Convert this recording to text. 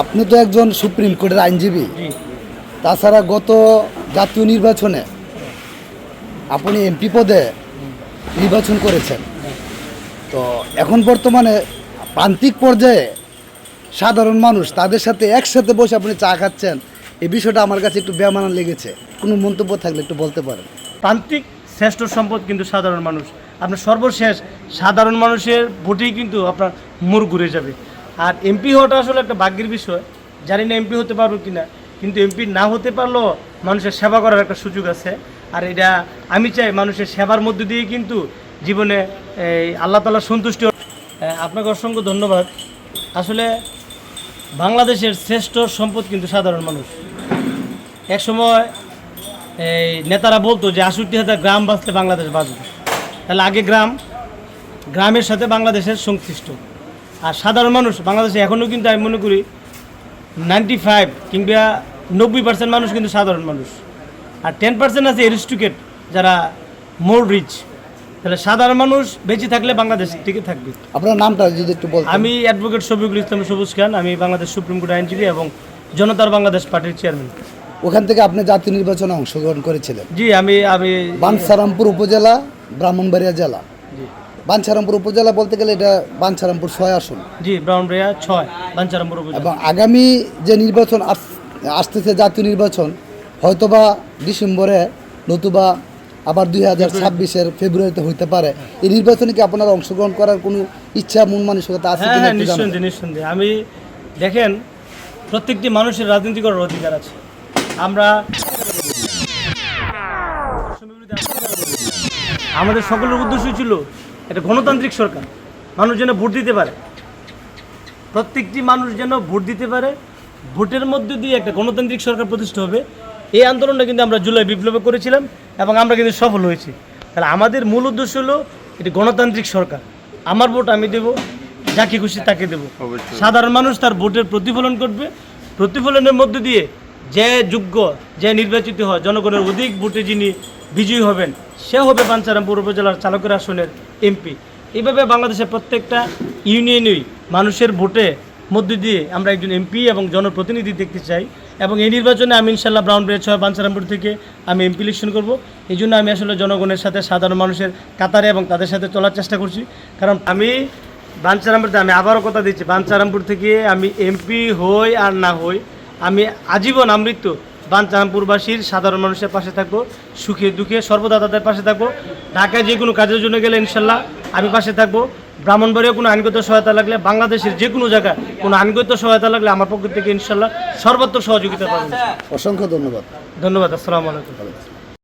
আপনি তো একজন সুপ্রিম কোর্টের আইনজীবী। তাছাড়া গত জাতীয় নির্বাচনে আপনি এমপি পদে নির্বাচন করেছেন। তো এখন বর্তমানে প্রান্তিক পর্যায়ে সাধারণ মানুষ তাদের সাথে একসাথে বসে আপনি চা খাচ্ছেন এই বিষয়টা আমার কাছে একটু বেমানান লেগেছে। কোনো মন্তব্য থাকলে একটু বলতে পারেন। প্রান্তিক শ্রেষ্ঠ সম্পদ কিন্তু সাধারণ মানুষ। আপনার সর্বশেষ সাধারণ মানুষের ভোটেই কিন্তু আপনার মোর ঘুরে যাবে। আর এমপি হওয়াটা আসলে একটা ভাগ্যের বিষয়। জানি না এমপি হতে পারব কি না কিন্তু এমপি না হতে পারলেও মানুষের সেবা করার একটা সুযোগ আছে। আর এটা আমি চাই মানুষের সেবার মধ্য দিয়ে কিন্তু জীবনে, এই আল্লাহ তালার সন্তুষ্টি আপনাকে অসংখ্য ধন্যবাদ। আসলে বাংলাদেশের শ্রেষ্ঠ সম্পদ কিন্তু সাধারণ মানুষ। এক সময় এই নেতারা বলতো যে আষট্টি হাজার গ্রাম বাঁচলে বাংলাদেশ বাঁচবে। তাহলে আগে গ্রাম, গ্রামের সাথে বাংলাদেশের সংশ্লিষ্ট। আর সাধারণ মানুষ বাংলাদেশে এখনও কিন্তু আমি মনে করি নাইনটি ফাইভ কিংবা নব্বই পার্সেন্ট মানুষ কিন্তু সাধারণ মানুষ। আর টেন পার্সেন্ট আছে এরিস্টুকেট যারা মোর রিচ তাহলে সাধারণ মানুষ বেঁচে থাকলে বাংলাদেশ টিকে থাকবে। আপনার নামটা যদি একটু বল আমি অ্যাডভোকেট শফিকুল ইসলাম সবুজ খান আমি বাংলাদেশ সুপ্রিম কোর্ট আইনজীবী এবং জনতার বাংলাদেশ পার্টির চেয়ারম্যান ওখান থেকে আপনি জাতীয় নির্বাচনে অংশগ্রহণ করেছিলেন। জি আমি আমি বানসারামপুর উপজেলা ব্রাহ্মণবাড়িয়া জেলা। বাঞ্ছারামপুর উপজেলা বলতে গেলে এটা বাঞ্ছারামপুর ছয় আসন। জি ব্রাউনবাড়িয়া ছয় বাঞ্চারামপুর উপজেলা। এবং আগামী যে নির্বাচন আস- আসতেছে জাতীয় নির্বাচন হয়তোবা ডিসেম্বরে নতুবা আবার দুই হাজার ছাব্বিশের ফেব্রুয়ারিতে হইতে পারে। এই নির্বাচনে কি আপনার অংশগ্রহণ করার কোনো ইচ্ছা মন মানসিকতা আছে হ্যাঁ কিনা হ্যাঁ নিঃসন্দেহে নিঃসন্দেহে। আমি দেখেন প্রত্যেকটি মানুষের রাজনীতি করার অধিকার আছে। আমরা আমাদের সকলের উদ্দেশ্য ছিল একটা গণতান্ত্রিক সরকার। মানুষ যেন ভোট দিতে পারে। প্রত্যেকটি মানুষ যেন ভোট দিতে পারে ভোটের মধ্যে দিয়ে একটা গণতান্ত্রিক সরকার প্রতিষ্ঠা হবে। এই আন্দোলনটা কিন্তু আমরা জুলাই বিপ্লবে করেছিলাম এবং আমরা কিন্তু সফল হয়েছি। তাহলে আমাদের মূল উদ্দেশ্য হলো এটি গণতান্ত্রিক সরকার। আমার ভোট আমি দেব যাকে খুশি তাকে দেব। সাধারণ মানুষ তার ভোটের প্রতিফলন করবে প্রতিফলনের মধ্যে দিয়ে যে যোগ্য, যে নির্বাচিত হয়, জনগণের অধিক ভোটে যিনি বিজয়ী হবেন, সে হবে বাঞ্ছারামপুর উপজেলার চালকের আসনের এমপি। এইভাবে বাংলাদেশের প্রত্যেকটা ইউনিয়নই মানুষের ভোটে মধ্য দিয়ে আমরা একজন এমপি এবং জনপ্রতিনিধি দেখতে চাই এবং এই নির্বাচনে আমি ইনশাল্লাহ ব্রাউন ব্রেড ছয় বাঞ্ছারামপুর থেকে আমি এমপি ইলেকশন করব। এই জন্য আমি আসলে জনগণের সাথে, সাধারণ মানুষের কাতারে এবং তাদের সাথে চলার চেষ্টা করছি। কারণ আমি বাঞ্ছারামপুরতে আমি আবারও কথা দিচ্ছি বাঞ্ছারামপুর থেকে আমি এমপি হই আর না হই। আমি আজীবন আমৃত্যু। বাঞ্ছারামপুরবাসীর সাধারণ মানুষের পাশে থাকব সুখে দুঃখে সর্বদা তাদের পাশে থাকব। ঢাকায় যে কোনো কাজের জন্য গেলে ইনশাল্লাহ আমি পাশে থাকব। ব্রাহ্মণবাড়িয়া কোনো আইনগত সহায়তা লাগলে বাংলাদেশের যে কোনো জায়গায় কোনো আইনগত সহায়তা লাগলে আমার পক্ষ থেকে ইনশাল্লাহ সর্বাত্মক সহযোগিতা পাবেন। অসংখ্য ধন্যবাদ। ধন্যবাদ আসসালামু আলাইকুম।